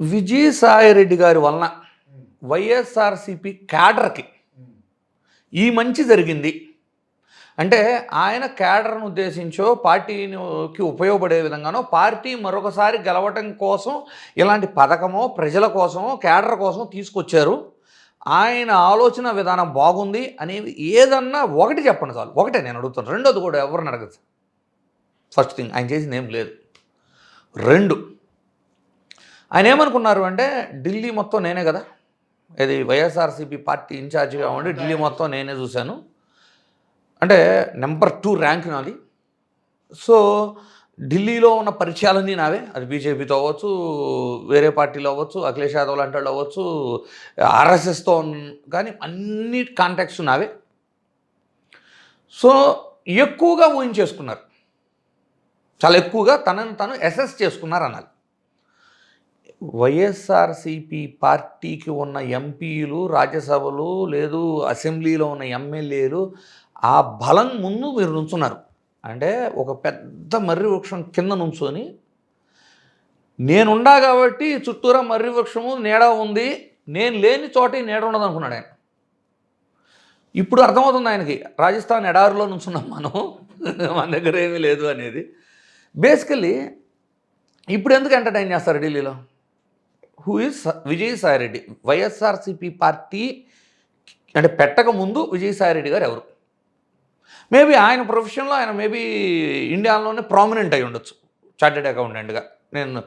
విజయసాయిరెడ్డి గారి వలన వైఎస్ఆర్సిపి క్యాడర్కి ఈ మంచి జరిగింది. అంటే ఆయన క్యాడర్ను ఉద్దేశించో పార్టీకి ఉపయోగపడే విధంగానో పార్టీ మరొకసారి గెలవటం కోసం ఇలాంటి పథకమో ప్రజల కోసమో క్యాడర్ కోసం తీసుకొచ్చారు. ఆయన ఆలోచన విధానం బాగుంది అనేవి ఏదన్నా ఒకటి చెప్పండి చాలు. ఒకటే నేను అడుగుతాను. రెండోది కూడా ఎవరిని అడగదు ఫస్ట్ థింగ్ ఆయన చేసింది ఏం లేదు. రెండు ఆయన ఏమనుకున్నారు అంటే ఢిల్లీ మొత్తం నేనే కదా. ఇది వైఎస్ఆర్సీపీ పార్టీ ఇన్ఛార్జిగా ఉండి ఢిల్లీ మొత్తం నేనే చూశాను. అంటే నెంబర్ టూ ర్యాంక్ నాది. సో ఢిల్లీలో ఉన్న పరిచయాలన్నీ నావే. అది బీజేపీతో అవ్వచ్చు వేరే పార్టీలో అవ్వచ్చు అఖిలేష్ యాదవ్ లాంటి వాళ్ళు అవ్వచ్చు ఆర్ఎస్ఎస్తో కానీ అన్ని కాంటాక్ట్స్ నావే. సో ఎక్కువగా ఊహించేసుకున్నారు. చాలా ఎక్కువగా తనను తను ఎసెస్ చేసుకున్నారు అనాలి వైఎస్ఆర్సిపి పార్టీకి ఉన్న ఎంపీలు రాజ్యసభలు లేదు అసెంబ్లీలో ఉన్న ఎమ్మెల్యేలు ఆ బలం ముందు మీరు నుంచున్నారు. అంటే ఒక పెద్ద మర్రి వృక్షం కింద నుంచొని నేనుండా కాబట్టి చుట్టూరా మర్రి వృక్షము నీడ ఉంది నేను లేని చోట నీడ ఉండదు అనుకున్నాడు ఆయన. ఇప్పుడు అర్థమవుతుంది ఆయనకి రాజస్థాన్ ఎడారిలో నుంచున్నాం మనం మన దగ్గర ఏమీ లేదు అనేది. బేసికలీ ఇప్పుడు ఎందుకు ఎంటర్టైన్ చేస్తారు ఢిల్లీలో? Who is Vijayasai Reddy. YSRCP party అంటే పెట్టక ముందు విజయసాయిరెడ్డి గారు ఎవరు? మేబీ ఆయన ప్రొఫెషన్లో ఆయన మేబీ ఇండియాలోనే ప్రామినెంట్ అయి ఉండొచ్చు. చార్టెడ్ అకౌంటెంట్గా. నేను